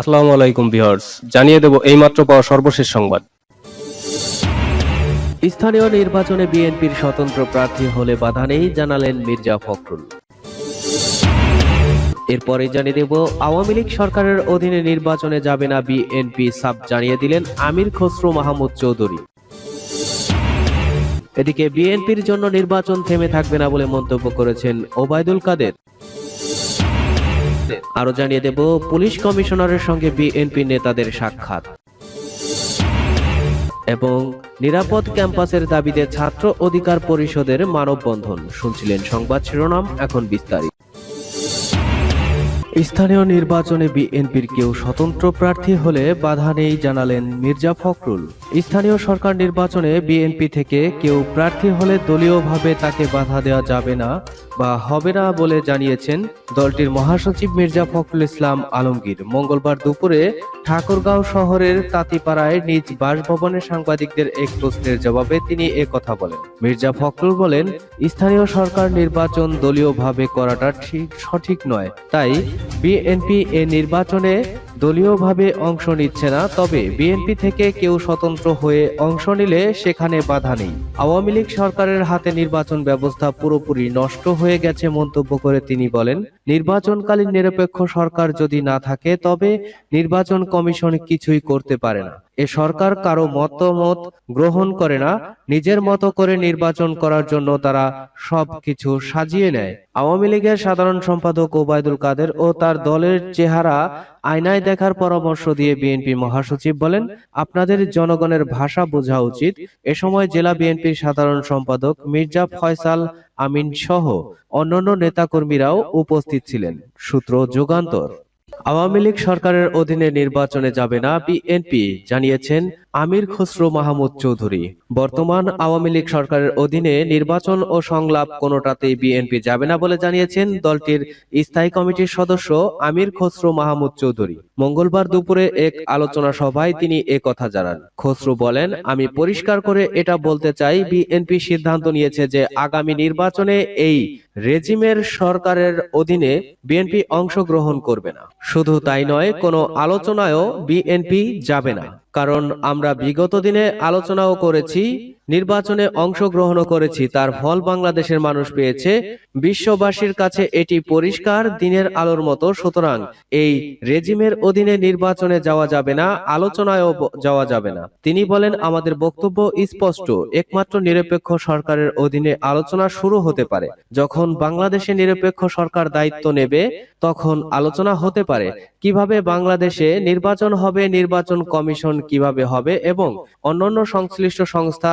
আসসালামু আলাইকুম ভিউয়ার্স, জানিয়ে দেব এইমাত্র পাওয়া সর্বশেষ সংবাদ। স্থানীয় নির্বাচনে বিএনপির স্বতন্ত্র প্রার্থী হলে বাধা নেই, জানালেন মির্জা ফখরুল। এরপরে জানিয়ে দেব, আওয়ামী লীগ সরকারের অধীনে নির্বাচনে যাবে না বিএনপি সাব জানিয়ে দিলেন আমির খসরু মাহমুদ চৌধুরী। এদিকে বিএনপির জন্য নির্বাচন থেমে থাকবে না বলে মন্তব্য করেছেন ওবায়দুল কাদের। আরও জানিয়ে দেব, পুলিশ কমিশনারের সঙ্গে বিএনপি নেতাদের সাক্ষাৎ। এবং নিরাপদ ক্যাম্পাসের দাবিতে ছাত্র অধিকার পরিষদের মানববন্ধন। শুনছিলেন সংবাদ শিরোনাম, এখন বিস্তারিত। স্থানীয় নির্বাচনে বিএনপির কেউ স্বতন্ত্র প্রার্থী হলে বাধা নেই জানালেন মির্জা ফখরুল। স্থানীয় সরকার নির্বাচনে বিএনপি থেকে কেউ প্রার্থী হলে দলীয়ভাবে তাকে বাধা দেওয়া যাবে না বা হবে না বলে জানিয়েছেন দলটির মহাসচিব মির্জা ফখরুল ইসলাম আলমগীর। মঙ্গলবার দুপুরে ঠাকুরগাঁও শহরের তাঁতিপাড়ায় নিজ বাসভবনে সাংবাদিকদের এক প্রশ্নের জবাবে তিনি কথা বলেন। মির্জা ফখরুল বলেন, স্থানীয় সরকার নির্বাচন দলীয়ভাবে করাটা ঠিক, সঠিক নয়। তাই বিএনপি এ নির্বাচনে দলীয়ভাবে অংশ নিচ্ছে না, তবে বিএনপি থেকে কেউ স্বতন্ত্র হয়ে অংশ নিলে সেখানে বাধা নেই। আওয়ামী লীগ সরকারের হাতে নির্বাচন ব্যবস্থা পুরোপুরি নষ্ট হয়ে গেছে মন্তব্য করে তিনি বলেন, নির্বাচনকালীন নিরপেক্ষ সরকার যদি না থাকে, তবে নির্বাচন কমিশন কিছুই করতে পারে না। এ সরকার কারও মতামত গ্রহণ করে না, নিজের মতো করে নির্বাচন করার জন্য তারা সবকিছু সাজিয়ে নেয়। আওয়ামী লীগের সাধারণ সম্পাদক ওবায়দুল কাদের ও তার দলের চেহারা আয়নায় দেখার পরামর্শ দিয়ে বিএনপি মহাসচিব বলেন, আপনাদের জনগণের ভাষা বোঝা উচিত। এ সময় জেলা বিএনপির সাধারণ সম্পাদক মির্জা ফয়সাল আমিন সহ অন্যান্য নেতাকর্মীরাও উপস্থিত ছিলেন। সূত্র যুগান্তর। আওয়ামী লীগ সরকারের অধীনে নির্বাচনে যাবে না বিএনপি জানিয়েছেন আমির খসরু মাহমুদ চৌধুরী। বর্তমান আওয়ামী লীগ সরকারের অধীনে নির্বাচন ও সংলাপ কোনোটাতেই বিএনপি যাবে না বলে জানিয়েছেন দলটির স্থায়ী কমিটির সদস্য আমির খসরু মাহমুদ চৌধুরী। মঙ্গলবার দুপুরে এক আলোচনা সভায় তিনি এ কথা জানান। খসরু বলেন আমি পরিষ্কার করে এটা বলতে চাই বিএনপি সিদ্ধান্ত নিয়েছে যে আগামী নির্বাচনে এই রেজিমের সরকারের অধীনে বিএনপি অংশগ্রহণ করবে না। শুধু তাই নয় কোনো আলোচনায়ও বিএনপি যাবে না কারণ আমরা বিগত দিনে আলোচনাও করেছি নির্বাচনে অংশগ্রহণও করেছি, তার ফল বাংলাদেশের মানুষ পেয়েছে। বিশ্ববাসীর কাছে এটি পরিষ্কার, দিনের আলোর মতো। সুতরাং এই রেজিমের অধীনে নির্বাচনে যাওয়া যাবে না, আলোচনায়ও যাওয়া যাবে না। তিনি বলেন, আমাদের বক্তব্য স্পষ্ট, একমাত্র নিরপেক্ষ সরকারের অধীনে আলোচনা শুরু হতে পারে। যখন বাংলাদেশে নিরপেক্ষ সরকার দায়িত্ব নেবে, তখন আলোচনা হতে পারে, কীভাবে বাংলাদেশে নির্বাচন হবে, নির্বাচন কমিশন কীভাবে হবে এবং অন্যান্য সংশ্লিষ্ট সংস্থা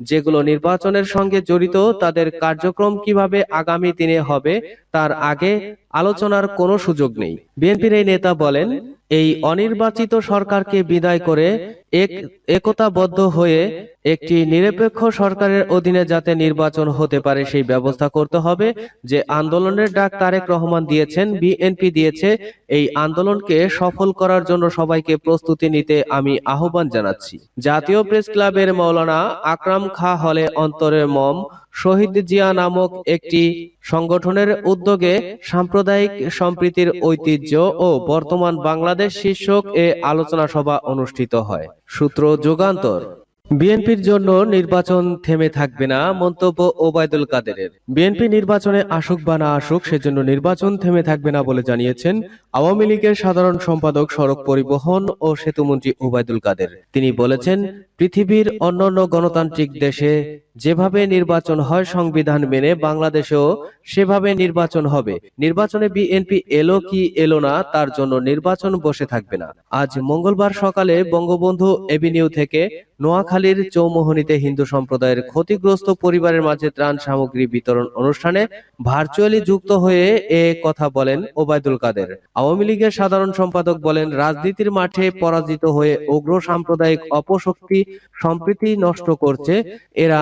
যেগুলো নির্বাচনের সঙ্গে জড়িত, তাদের কার্যক্রম কীভাবে আগামী দিনে হবে, তার আগে আলোচনার কোনো সুযোগ নেই। বিএনপির এই নেতা বলেন, এই অনির্বাচিত সরকারকে বিদায় করে এক, একতাবদ্ধ হয়ে একটি নিরপেক্ষ সরকারের অধীনে যাতে নির্বাচন হতে পারে, সেই ব্যবস্থা করতে হবে যে আন্দোলনের ডাক তারেক রহমান দিয়েছেন, বিএনপি দিয়েছে। এই আন্দোলনকে সফল করার জন্য সবাইকে প্রস্তুতি নিতে আমি আহ্বান জানাচ্ছি। জাতীয় প্রেস ক্লাবের মৌলানা আকরাম খা হলে অন্তরে মম, শহীদ জিয়া নামক একটি সংগঠনের উদ্যোগে সাম্প্রদায়িক সম্প্রীতির ঐতিহ্য ও বর্তমান বাংলাদেশ শীর্ষক এ আলোচনা সভা অনুষ্ঠিত হয়। সূত্র যুগান্তর। বিএনপির জন্য নির্বাচন থেমে থাকবে না, মন্তব্য ওবায়দুল কাদেরের। বিএনপি নির্বাচনে আসুক বা না আসুক, সেজন্য নির্বাচন থেমে থাকবে না বলে জানিয়েছেন আওয়ামী লীগের সাধারণ সম্পাদক সড়ক পরিবহন ও সেতুমন্ত্রী ওবায়দুল কাদের। তিনি বলেছেন, পৃথিবীর অন্যান্য গণতান্ত্রিক দেশে যেভাবে নির্বাচন হয় সংবিধান মেনে, বাংলাদেশেও সেভাবে নির্বাচন হবে। নির্বাচনে বিএনপি এলো কি এলো না, তার জন্য নির্বাচন বসে থাকবে না। আজ মঙ্গলবার সকালে বঙ্গবন্ধু এভিনিউ থেকে নোয়াখালীর চৌমোহনীতে হিন্দু সম্প্রদায়ের ক্ষতিগ্রস্ত পরিবারের মাঝে ত্রাণ সামগ্রী বিতরণ অনুষ্ঠানে ভার্চুয়ালি যুক্ত হয়ে এ কথা বলেন ওবায়দুল কাদের। আওয়ামী লীগের সাধারণ সম্পাদক বলেন, রাজনীতির মাঠে পরাজিত হয়ে উগ্র সাম্প্রদায়িক অপশক্তি সম্প্রীতি নষ্ট করছে, এরা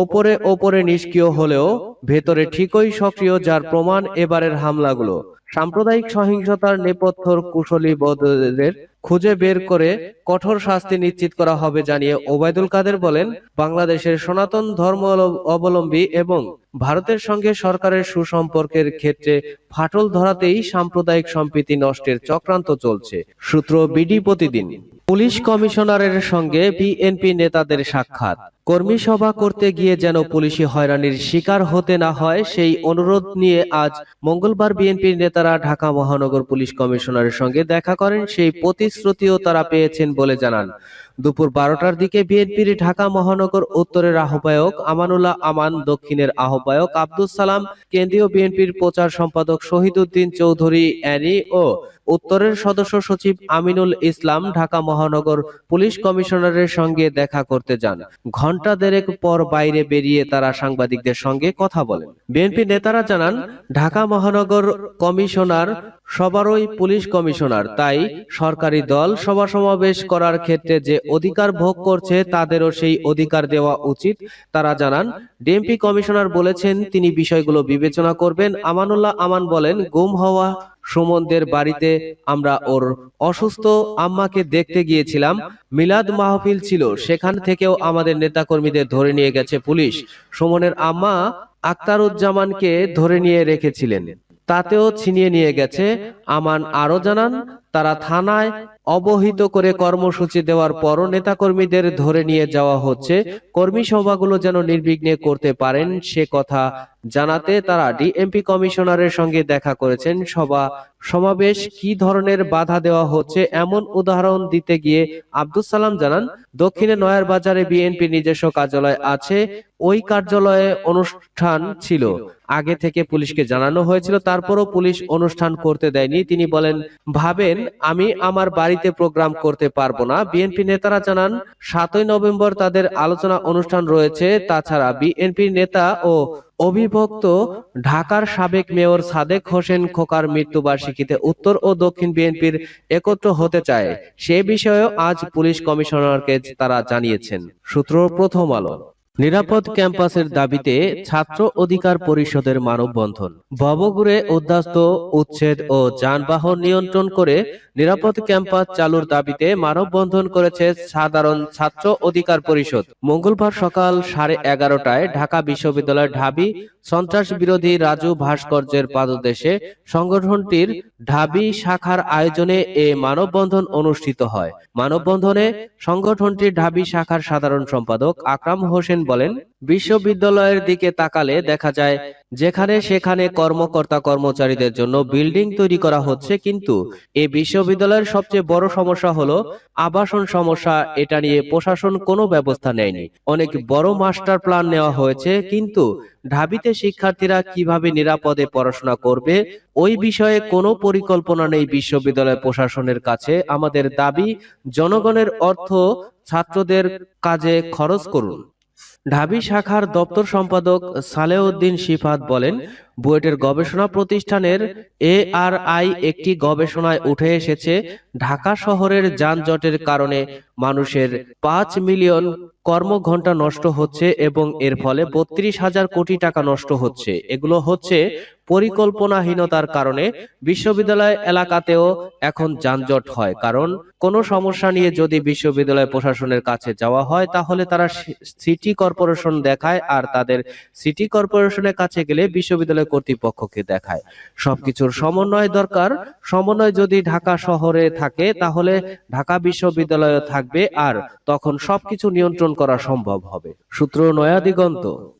ওপরে ওপরে নিষ্ক্রিয় হলেও ভেতরে ঠিকই সক্রিয় যার প্রমাণ এবারের হামলাগুলো। সাম্প্রদায়িক সহিংসতার নেপথ্যর কুশলী বদদের খুঁজে বের করে কঠোর শাস্তি নিশ্চিত করা হবে জানিয়ে ওবায়দুল কাদের বলেন, বাংলাদেশের সনাতন ধর্ম অবলম্বী এবং ভারতের সঙ্গে সরকারের সুসম্পর্কের ক্ষেত্রে ফাটল ধরাতেই সাম্প্রদায়িক সম্প্রীতি নষ্টের চক্রান্ত চলছে, সূত্র বিডি প্রতিদিন। পুলিশ কমিশনারের সঙ্গে বিএনপি নেতাদের সাক্ষাৎ। কর্মী সভা করতে গিয়ে যেন পুলিশি হয়রানির শিকার হতে না হয়, সেই অনুরোধ নিয়ে আজ মঙ্গলবার বিএনপির নেতারা ঢাকা মহানগর পুলিশ কমিশনারের সঙ্গে দেখা করেন। সেই প্রতিশ্রুতিও তারা পেয়েছেন বলে জানান। দুপুর বারোটার দিকে বিএনপির ঢাকা মহানগর উত্তরের আহ্বায়ক আমানুল্লাহ আমান, দক্ষিণের আহ্বায়ক আব্দুল সালাম, কেন্দ্রীয় বিএনপির প্রচার সম্পাদক শহীদুদ্দিন চৌধুরী অ্যানি ও উত্তরের সদস্য সচিব আমিনুল ইসলাম ঢাকা মহানগর পুলিশ কমিশনারের সঙ্গে দেখা করতে যান। ঘণ্টা দেড়েক পর বাইরে বেরিয়ে তারা সাংবাদিকদের সঙ্গে কথা বলেন। বিএনপি নেতারা জানান, ঢাকা মহানগর কমিশনার সবারই পুলিশ কমিশনার, তাই সরকারি দল সভা সমাবেশ করার ক্ষেত্রে যে অধিকার ভোগ করছে তাদেরও সেই অধিকার দেওয়া উচিত। তারা জানান, ডিএমপি কমিশনার বলেছেন, তিনি বিষয়গুলো বিবেচনা করবেন। আমানুল্লাহ আমান বলেন, গুম হওয়া সুমনদের বাড়িতে আমরা ওর অসুস্থ আম্মাকে দেখতে গিয়েছিলাম। মিলাদ মাহফিল ছিল, সেখান থেকেও আমাদের নেতাকর্মীদের ধরে নিয়ে গেছে পুলিশ। সুমনের আম্মা আক্তারুজ্জামানকে ধরে নিয়ে রেখেছিলেন। তাতেও ছিনিয়ে নিয়ে গেছে। আমান আরও জানান, তারা থানায় অবহিত করে কর্মসূচি দেওয়ার পরও নেতাকর্মীদের ধরে নিয়ে যাওয়া হচ্ছে। কর্মী সভাগুলো যেন নির্বিঘ্নে করতে পারেন, সে কথা জানাতে তারা ডিএমপি কমিশনারের সঙ্গে দেখা করেছেন। সভা সমাবেশ কি ধরনের বাধা দেওয়া হচ্ছে এমন উদাহরণ দিতে গিয়ে আব্দুল সালাম জানান, দক্ষিণে নয়ার বাজারে বিএনপি নিজস্ব কার্যালয় আছে, ওই কার্যালয়ে অনুষ্ঠান ছিল। আগে থেকে পুলিশকে জানানো হয়েছিল, তারপরও পুলিশ অনুষ্ঠান করতে দেয়নি। তিনি বলেন, ভাবেন, আমি আমার বাড়িতে প্রোগ্রাম করতে পারব না। বিএনপি নেতারা জানান, সাতই নভেম্বর তাদের আলোচনা অনুষ্ঠান রয়েছে। তাছাড়া বিএনপি নেতা ও অবিভক্ত ঢাকার সাবেক মেয়র সাদেক হোসেন খোকার মৃত্যুবার্ষিকীতে উত্তর ও দক্ষিণ বিএনপির একত্র হতে চায়। সে বিষয়েও আজ পুলিশ কমিশনারকে তারা জানিয়েছেন। সূত্র প্রথম আলো। নিরাপদ ক্যাম্পাসের দাবিতে ছাত্র অধিকার পরিষদের মানববন্ধন। ভবঘুরে উদ্বাস্ত উচ্ছেদ ও যানবাহন নিয়ন্ত্রণ করে নিরাপদ ক্যাম্পাস চালুর দাবিতে মানববন্ধন করেছে সাধারণ ছাত্র অধিকার পরিষদ। মঙ্গলবার সকাল সাড়ে এগারোটায় ঢাকা বিশ্ববিদ্যালয়ের ঢাবি সন্ত্রাস বিরোধী রাজু ভাস্কর্যের পাদদেশে সংগঠনটির ঢাবি শাখার আয়োজনে এ মানববন্ধন অনুষ্ঠিত হয়। মানববন্ধনে সংগঠনটির ঢাবি শাখার সাধারণ সম্পাদক আকরাম হোসেন বলেন, বিশ্ববিদ্যালয়ের দিকে তাকালে দেখা যায়, যেখানে সেখানে কর্মকর্তা কর্মচারীদের জন্য বিল্ডিং তৈরি করা হচ্ছে, কিন্তু এ বিশ্ববিদ্যালয়ের সবচেয়ে বড় সমস্যা হলো, আবাসন সমস্যা, এটা নিয়ে প্রশাসন কোনো ব্যবস্থা নেয়নি। অনেক বড় মাস্টার প্ল্যান নেওয়া হয়েছে, কিন্তু ঢাবিতে শিক্ষার্থীরা কীভাবে নিরাপদে পড়াশোনা করবে, ওই বিষয়ে কোনো পরিকল্পনা নেই বিশ্ববিদ্যালয় প্রশাসনের কাছে। আমাদের দাবি, জনগণের অর্থ ছাত্রদের কাজে খরচ করুন। ঢাবি শাখার দপ্তর সম্পাদক সালেউদ্দিন শিফাত বলেন বুয়েটের গবেষণা প্রতিষ্ঠানের এআরআই একটি গবেষণায় উঠে এসেছে, ঢাকা শহরের যানজটের কারণে মানুষের পাঁচ মিলিয়ন কর্মঘণ্টা নষ্ট হচ্ছে এবং এর ফলে বত্রিশ হাজার কোটি টাকা নষ্ট হচ্ছে। এগুলো হচ্ছে পরিকল্পনাহীনতার কারণে বিশ্ববিদ্যালয় এলাকাতেও এখন যানজট হয়। কারণ কোনো সমস্যা নিয়ে যদি বিশ্ববিদ্যালয় প্রশাসনের কাছে যাওয়া হয়, তাহলে তারা সিটি কর্পোরেশন দেখায় আর তাদের সিটি কর্পোরেশনের কাছে গেলে বিশ্ববিদ্যালয় কর্তৃপক্ষকে দেখায়। সবকিছুর সমন্বয় দরকার। সমন্বয় যদি ঢাকা শহরে থাকে, তাহলে ঢাকা বিশ্ববিদ্যালয় থাকবে আর তখন সবকিছু নিয়ন্ত্রণ করা সম্ভব হবে। সূত্র নয়া দিগন্ত।